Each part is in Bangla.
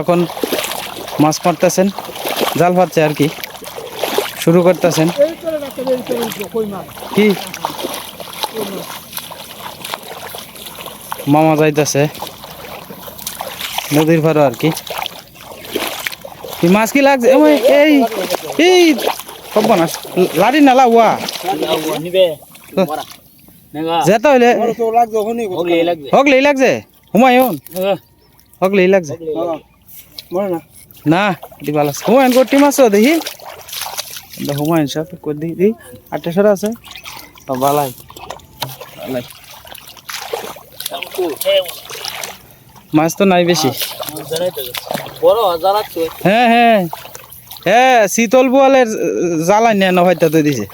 এখন মাছ মারতেছেন জাল পাচ্ছে আর কি। শুরু করতেছেন। কি? মামা যাইতেছে। নদীর পাড়ে আর কি। কি মাছ কি লাগছে? এই এই কব না লাড়ি না লাউয়া। যেতে হইলে হগলেই লাগছে। হুমায়ুন। হগলেই লাগছে। মরে না। না এটি ভালো আছে। হুমায়ুন কোটি মাছ দেখি। হুমায়ুন সাহেব আটটা আছে। ও, ভালাই ভালাই মাছ তো নাই বেশি। হ্যাঁ হ্যাঁ। হ্যাঁ শীতল বোয়ালের জ্বালাই নেন হয়তো তো দিছে।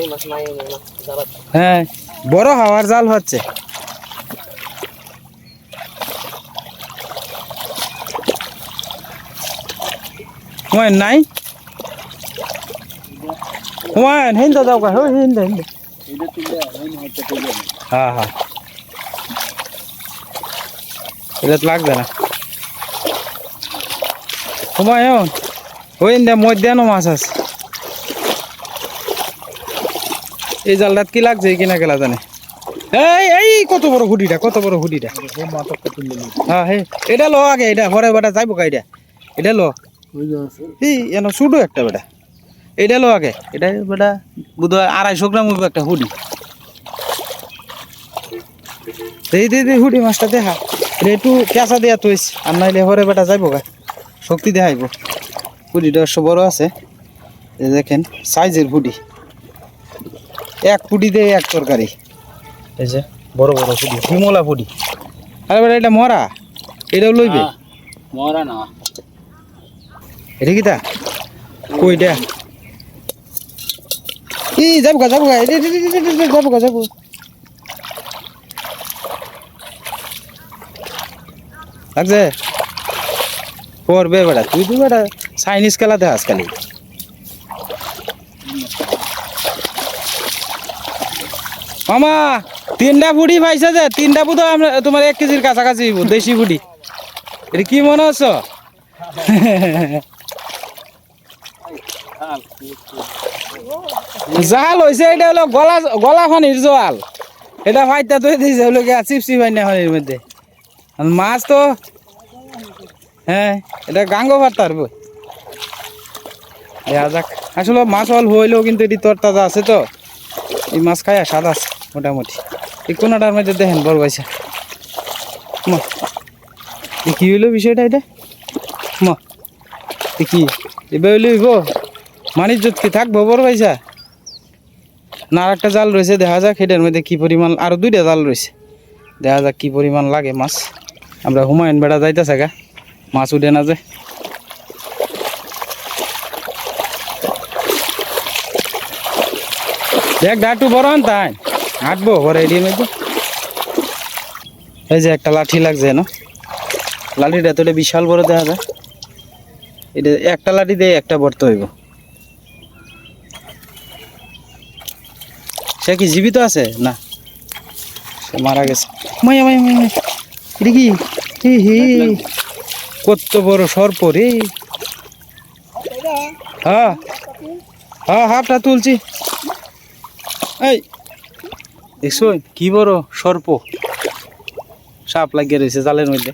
এই মাছ নাই না হাজার হ্যাঁ বড় হাওয়ার জাল হচ্ছে। হুমায়ুন নাই হুমায়ুন হিন্দ দাও কা হিন্দ হিন্দ হ্যাঁ হ্যাঁ এটা লাগবে না হুমায়ুন ওই মধ্যাহ্ন মাছ আছে এই জালটাত কি লাগছে কিনা গেলা জানে এই এই কত বড় হুডিটা কত বড় হুডিটা হ্যাঁ হে এটা লো আগে এটা ঘরে বেটা যাইব কা এটা এটা লো এই এন একটা বেটা এটা লো আগে। এটা বেটা বুধ আড়াইশো গ্রাম হইব একটা হুডি। এই দে দে হুডি মাছটা দেখা। এটা একটু কেঁচা দেয়া তুইস আর নাইলে বেটা যাইব গা। শক্তি দেখাইব। হুডিটা অবশ্য বড় আছে। দেখেন সাইজের হুডি। এক পুডি দিয়ে এক তরকারি। এই যে বড় বড় পুডি হিমলা পুডি আরে বেটা এটা মরা? এটাও লইবে? মরা না। এটা কি তা কইটা ই যাব গা যাব গা লাগছে? পড়বে বেটা তুই তুই বেটা চাইনিজ খেলাতে খালি মামা, তিনটা বুড়ি পাইছে যে, তিনটা বুধ তোমার এক কেজির কাছাকাছি দেশি বুড়ি। এটা কি মনে হচ্ছ? জাল হয়েছে এটা হলো গলা গলা ফানির জোয়াল এটা ফাইটা তুই দিয়েছে হলো গিয়া চিপসি ফাইনা ফানির মধ্যে। মাছ তো হ্যাঁ এটা গাঙ্গ ভাত তারবো দেখা যাক, আসলে মাছ অল হইলেও কিন্তু এটি তোর তাজা আছে তো। এই মাছ খায় স্বাদ আছে, মোটামুটি। এই কোনাটার মধ্যে দেখেন বড় পয়সা কি হইল বিষয়টা এটা মা কি? এবার হইব? মানিজ্য কি থাকব বড় পয়সা না, আর একটা জাল রয়েছে, দেখা যাক এটার মধ্যে কি পরিমাণ, আরও দুইটা জাল রয়েছে। দেখা যাক কি পরিমাণ লাগে মাছ। আমরা হুমায়ুন বেড়া যাইতেছে গা, মাছ উঠে না যে। দেখ, ডাটু বড় তাই। হাঁটবো ঘরে এদিকে মধ্যে এই যে একটা লাঠি লাগছে না লাঠিটা তো বিশাল বড় দেখা যায়। এটা একটা লাঠি দিয়ে একটা বর্ত হইব। সে কি জীবিত আছে? না। সে মারা গেছে। কি? হি হি। কত বড় সর্প রে। হ্যাঁ। হ্যাঁ হাফটা তুলছি। এই। দেখছ? কি বড় সর্প। সাপ লাগিয়ে রয়েছে জালের মধ্যে।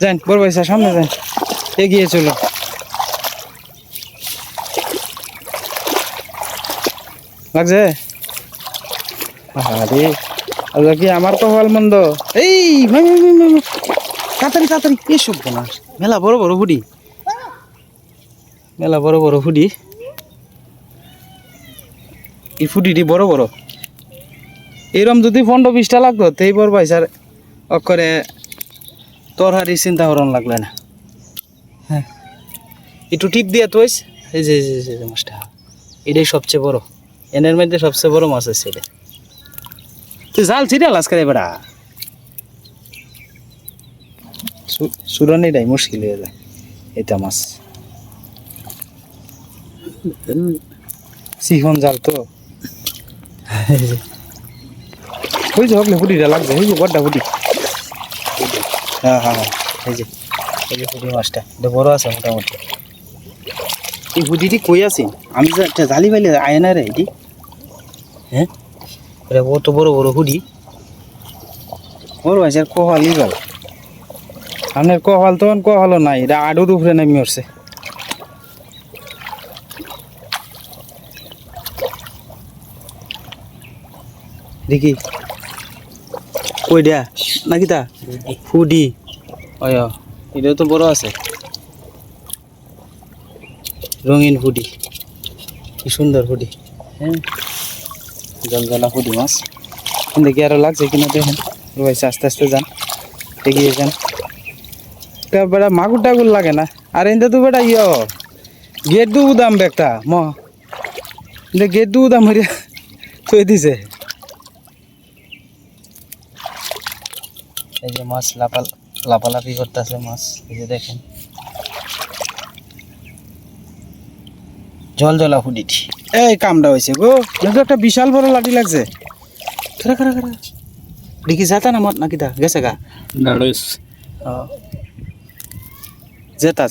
যান, বড় পয়সা সামনে যান। এগিয়ে চলো লাগছে? আরে কি আমার কপাল মন্দ? এই। তাড়াতাড়ি তাড়াতাড়ি। এসব বোনাস মেলা বড় বড় হুডি। মেলা বড় বড় হুডি। এই ফুডিটি বড় বড়। এরম যদি পনেরো বিশটা লাগতো তেই বড় পয়সার অক্ষরে তরহারি চিন্তা করন লাগলে না। হ্যাঁ। একটু টিপ দিয়ে তো এই যে, মাছটা। এটাই সবচেয়ে বড়। এনের মধ্যে সবচেয়ে বড় মাছ আছে এটা। তুই জাল ছিটাল আজকে বেড়া? সুরানিটাই মুশকিল হয়ে যায় এটা মাছ। সিহন জাল তো। ওই যে হকলে হুডিটা লাগবে ওই যে বড্ডা হুডি হ্যাঁ হ্যাঁ হ্যাঁ এই যে এই যে পুঁটি মাছটা এটা বড় আছে মোটামুটি। এই হুডিটি কই আছে? আমি জালি পাইলে আয় না রে এটি। হ্যাঁ? এটা কত বড় বড় হুডি। বড় আছে আর কহালি গেল আপনার কহাল তখন কহালও নাই এটা আডুর উপরে নামি উঠছে। দেখি। কইডা নাকি তা? হুডি। অয় এটাও তো বড় আছে। রঙিন হুডি। কি সুন্দর হুডি। হ্যাঁ? জলজলা হুডি মাছ। দেখি আরও লাগছে কিনা দেখেন। রয়েছে আস্তে আস্তে যান। এগিয়ে যান। বেড়া মাগুর টাগুর লাগে না। আর এনতে তো বেটা ইয়। গেট দু দাম বেগটা ম। গেট দু দাম হরিয়া থই দিছে। এই যে মাছ লাপাল লাপালাপি করতেছে মাছ, এই যে দেখেন। জল জলা হুডিটি এই কামটা হয়েছে গো। কিন্তু একটা বিশাল বড় লাঠি লাগছে। খারা খারা খারা দেখি যাতা না মত নাকি তা? গেছে গা। দাঁড়াইস ও। জেতা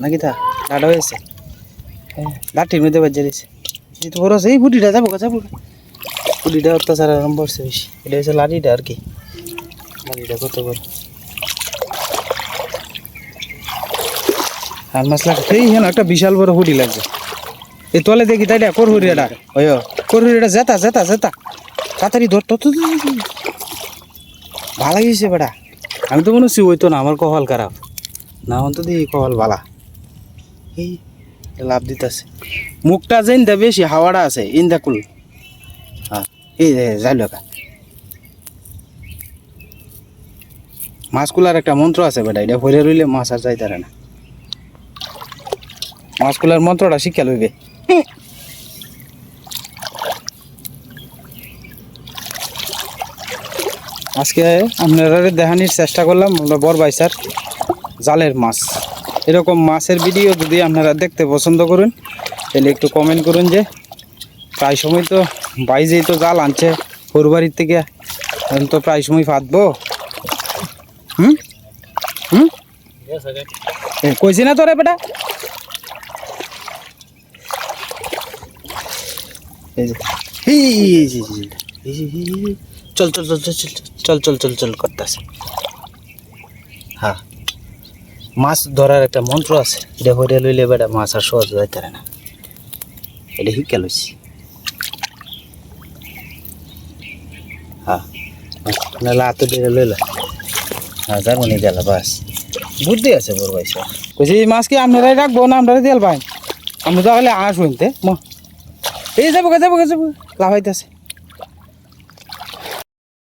নাকি তা? লাড়া হয়েছে হ্যাঁ লাঠির মধ্যে বাজে দিছে। যেহেতু বড় আছে। এই বুটিটা যাব গা যাব। বুটিটা অত্যাচার আরম্ভ করছে বেশি। এটা হচ্ছে লাঠিটা আর কি। লাঠিটা কত বড়? আর মাছ লাগে এই হেন একটা বিশাল বড় হুডি লাগছে। এই তলে দেখি তাই কর হুড়িয়াটা ওই কর হুড়িয়াটা জেতা জেতা জেতা। তাড়াতাড়ি ধর তো ভালো গেছে বেটা। আমি তো মনে ওই তো না, আমার কপাল খারাপ। না আমার তো দেখি কপাল বালা এই লাভ দিতেছে। মুখটা যে ইন্দা বেশি, হাওয়াটা আছে, ইন্দা কুল। হ্যাঁ এই যাইল মাছকুলার একটা মন্ত্র আছে বেটা, এটা ভরে রইলে মাছ আর যাইতারে না। মাছকুলার মন্ত্রটা শিক্ষা লইবে। আজকে আপনারা দেখানির চেষ্টা করলাম আমরা বড় বাইসার জালের মাছ। এরকম মাছের ভিডিও যদি আপনারা দেখতে পছন্দ করুন তাহলে একটু কমেন্ট করুন যে প্রায় সময় তো বাইজেই তো জাল আনছে বাড়ির থেকে। এখন তো প্রায় সময় ফাঁদবো হুম? হুম? কইছি না তোরে বেটা? চল চল চল চল চল চল চল চল হ্যাঁ। মাছ ধরার একটা মন্ত্র আছে। এটা হরে লইলে বেটা মাছ আর সহজ যাইতে না। এটা শিক্ষা হ্যাঁ। হ্যাঁ মনে গেল বাস। বুদ্ধি আছে বড় ভাই স্যার কইছি মাছ কি আপনারাই রাখব না আপনারা দিয়াল ভাই আমরা তাহলে আস হইতে ম। এই যাব যাব যাব লাভাইতেছে